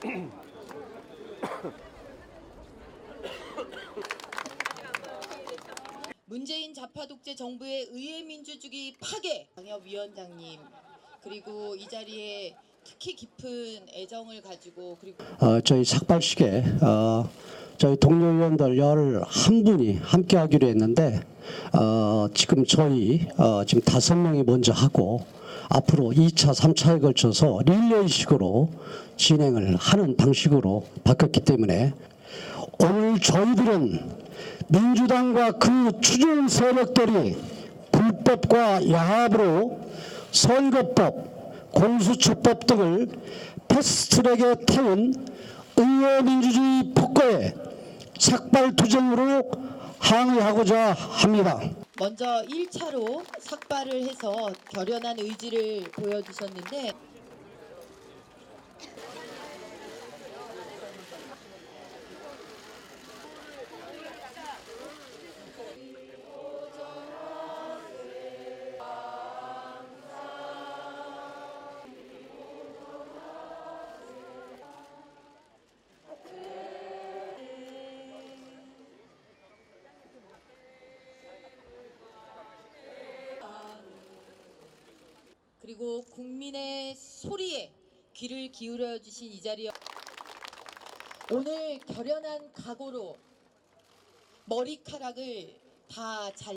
문재인 좌파 독재 정부의 의회 민주주의 파괴! 방협위원장님 그리고 이 자리에 특히 깊은 애정을 가지고 그리고 어, 저희 삭발식에 어, 저희 동료 의원들 열한 분이 함께 하기로 했는데 어, 지금 저희 어, 지금 다섯 명이 먼저 하고 앞으로 2차, 3차에 걸쳐서 릴레이식으로 진행을 하는 방식으로 바뀌었기 때문에 오늘 저희들은 민주당과 그 추종 세력들이 불법과 야합으로 선거법, 공수처법 등을 패스트트랙에 태운 의회 민주주의 폭거에 삭발투쟁으로 항의하고자 합니다. 먼저 1차로 삭발을 해서 결연한 의지를 보여주셨는데 그리고 국민의 소리에 귀를 기울여 주신 이 자리에 오늘 결연한 각오로 머리카락을 다 잘.